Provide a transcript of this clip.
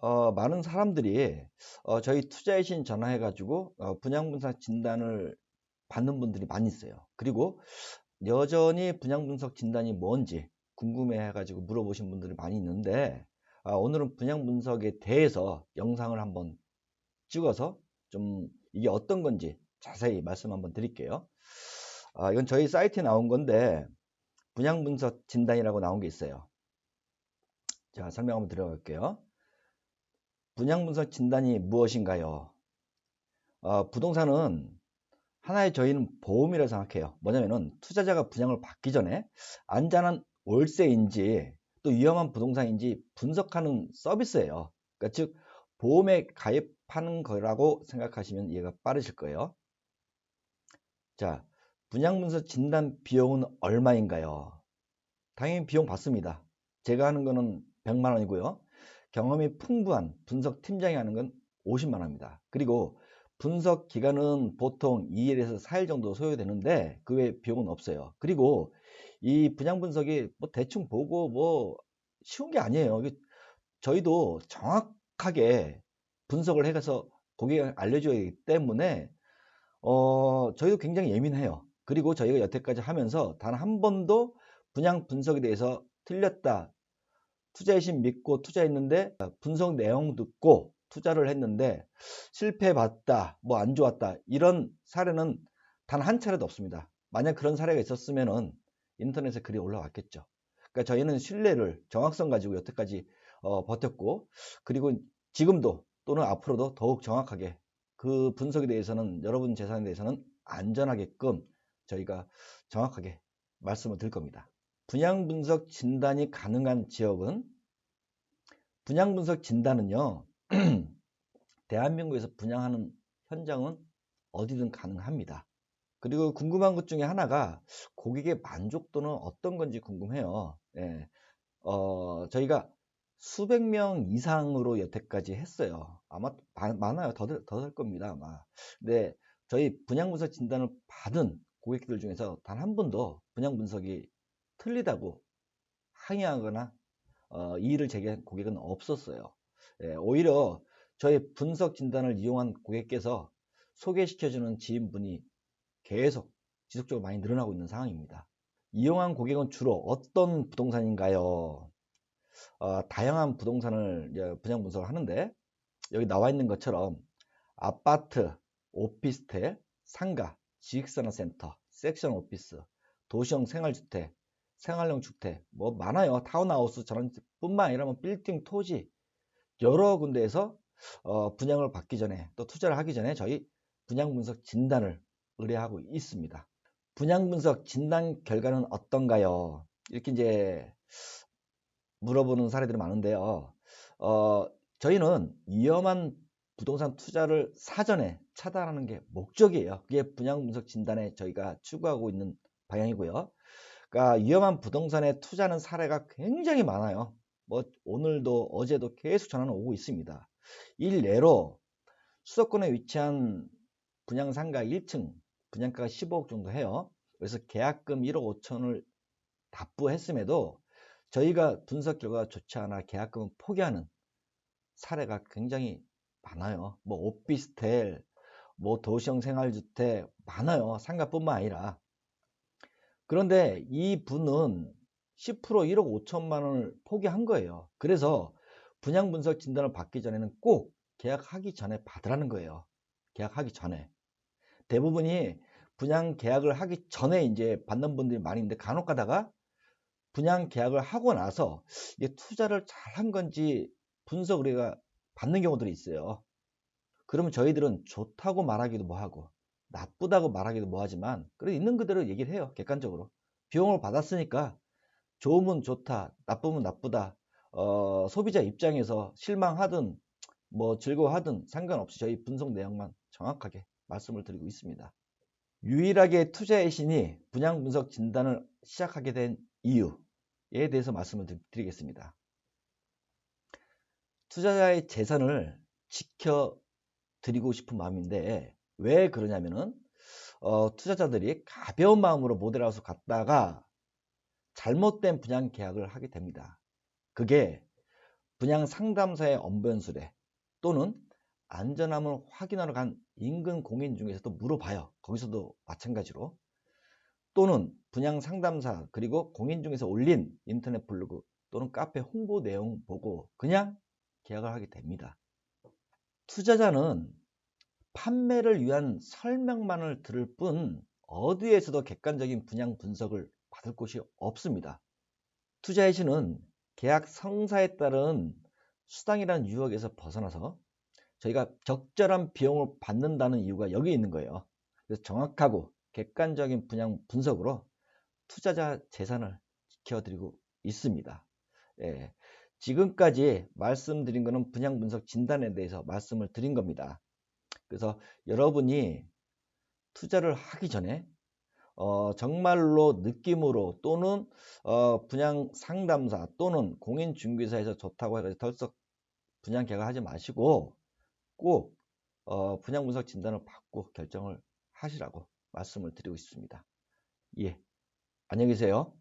어, 많은 사람들이 어, 저희 투자의 신 전화해가지고 어, 분양분석 진단을 받는 분들이 많이 있어요. 그리고 여전히 분양분석 진단이 뭔지 궁금해해가지고 물어보신 분들이 많이 있는데 아, 오늘은 분양분석에 대해서 영상을 한번 찍어서 좀 이게 어떤 건지 자세히 말씀 한번 드릴게요. 아, 이건 저희 사이트에 나온 건데 분양분석 진단이라고 나온 게 있어요. 자 설명 한번 들어갈게요. 분양분석 진단이 무엇인가요? 어, 부동산은 하나의 저희는 보험이라고 생각해요. 뭐냐면은 투자자가 분양을 받기 전에 안전한 월세인지 또 위험한 부동산인지 분석하는 서비스예요. 그러니까 즉 보험에 가입하는 거라고 생각하시면 이해가 빠르실 거예요. 자, 분양분석 진단 비용은 얼마인가요? 당연히 비용 받습니다. 제가 하는 거는 100만 원이고요. 경험이 풍부한 분석 팀장이 하는 건 50만 원입니다. 그리고 분석 기간은 보통 2일에서 4일 정도 소요되는데 그 외 비용은 없어요. 그리고 이 분양 분석이 뭐 대충 보고 뭐 쉬운 게 아니에요. 저희도 정확하게 분석을 해가서 고객에 알려줘야 하기 때문에 어 저희도 굉장히 예민해요. 그리고 저희가 여태까지 하면서 단 한 번도 분양 분석에 대해서 틀렸다 투자의신 믿고 투자했는데 분석 내용 듣고 투자를 했는데 실패 봤다 뭐 안 좋았다 이런 사례는 단 한 차례도 없습니다. 만약 그런 사례가 있었으면은 인터넷에 글이 올라왔겠죠. 그러니까 저희는 신뢰를 정확성 가지고 여태까지 어, 버텼고 그리고 지금도 또는 앞으로도 더욱 정확하게 그 분석에 대해서는 여러분 재산에 대해서는 안전하게끔 저희가 정확하게 말씀을 드릴 겁니다 분양 분석 진단이 가능한 지역은 분양 분석 진단은요. 대한민국에서 분양하는 현장은 어디든 가능합니다. 그리고 궁금한 것 중에 하나가 고객의 만족도는 어떤 건지 궁금해요. 예. 어, 저희가 수백 명 이상으로 여태까지 했어요. 아마 많아요. 더될 겁니다. 아마. 근데 저희 분양 분석 진단을 받은 고객들 중에서 단한 번도 분양 분석이 틀리다고 항의하거나 어, 이의를 제기한 고객은 없었어요. 예, 오히려 저희 분석 진단을 이용한 고객께서 소개시켜주는 지인분이 계속 지속적으로 많이 늘어나고 있는 상황입니다. 이용한 고객은 주로 어떤 부동산인가요? 어, 다양한 부동산을 분양 분석을 하는데 여기 나와 있는 것처럼 아파트, 오피스텔, 상가, 지식산업센터, 섹션 오피스, 도시형 생활주택, 생활형 주택. 뭐 많아요. 타운하우스 저런 뿐만 아니라 뭐 빌딩 토지 여러 군데에서 어, 분양을 받기 전에 또 투자를 하기 전에 저희 분양 분석 진단을 의뢰하고 있습니다. 분양 분석 진단 결과는 어떤가요? 이렇게 이제 물어보는 사례들이 많은데요. 어, 저희는 위험한 부동산 투자를 사전에 차단하는 게 목적이에요. 그게 분양 분석 진단에 저희가 추구하고 있는 방향이고요 그러니까 위험한 부동산에 투자하는 사례가 굉장히 많아요. 뭐 오늘도 어제도 계속 전화는 오고 있습니다. 일례로 수도권에 위치한 분양상가 1층 분양가가 15억 정도 해요. 그래서 계약금 1억 5천을 납부했음에도 저희가 분석 결과가 좋지 않아 계약금을 포기하는 사례가 굉장히 많아요. 뭐 오피스텔, 뭐 도시형 생활주택 많아요. 상가뿐만 아니라 그런데 이 분은 10% 1억 5천만 원을 포기한 거예요. 그래서 분양 분석 진단을 받기 전에는 꼭 계약하기 전에 받으라는 거예요. 계약하기 전에. 대부분이 분양 계약을 하기 전에 이제 받는 분들이 많이 있는데 간혹 가다가 분양 계약을 하고 나서 이게 투자를 잘 한 건지 분석 우리가 받는 경우들이 있어요. 그러면 저희들은 좋다고 말하기도 뭐하고 나쁘다고 말하기도 뭐하지만 그래도 있는 그대로 얘기를 해요 객관적으로. 비용을 받았으니까 좋으면 좋다 나쁘면 나쁘다. 어, 소비자 입장에서 실망하든 뭐 즐거워하든 상관없이 저희 분석 내용만 정확하게 말씀을 드리고 있습니다. 유일하게 투자의 신이 분양 분석 진단을 시작하게 된 이유에 대해서 말씀을 드리겠습니다. 투자자의 재산을 지켜 드리고 싶은 마음인데 왜 그러냐면은 어, 투자자들이 가벼운 마음으로 모델하우스 갔다가 잘못된 분양 계약을 하게 됩니다. 그게 분양 상담사의 언변수례 또는 안전함을 확인하러 간 인근 공인 중에서도 물어봐요. 거기서도 마찬가지로. 또는 분양 상담사 그리고 공인 중에서 올린 인터넷 블로그 또는 카페 홍보 내용 보고 그냥 계약을 하게 됩니다. 투자자는 판매를 위한 설명만을 들을 뿐 어디에서도 객관적인 분양 분석을 받을 곳이 없습니다. 투자의 신은 계약 성사에 따른 수당이라는 유혹에서 벗어나서 저희가 적절한 비용을 받는다는 이유가 여기 있는 거예요. 그래서 정확하고 객관적인 분양 분석으로 투자자 재산을 지켜드리고 있습니다. 예, 지금까지 말씀드린 것은 분양 분석 진단에 대해서 말씀을 드린 겁니다. 그래서 여러분이 투자를 하기 전에 어, 정말로 느낌으로 또는 어, 분양 상담사 또는 공인중개사에서 좋다고 해서 덜썩 분양 계약하지 마시고 꼭 어, 분양 분석 진단을 받고 결정을 하시라고 말씀을 드리고 있습니다. 예, 안녕히 계세요.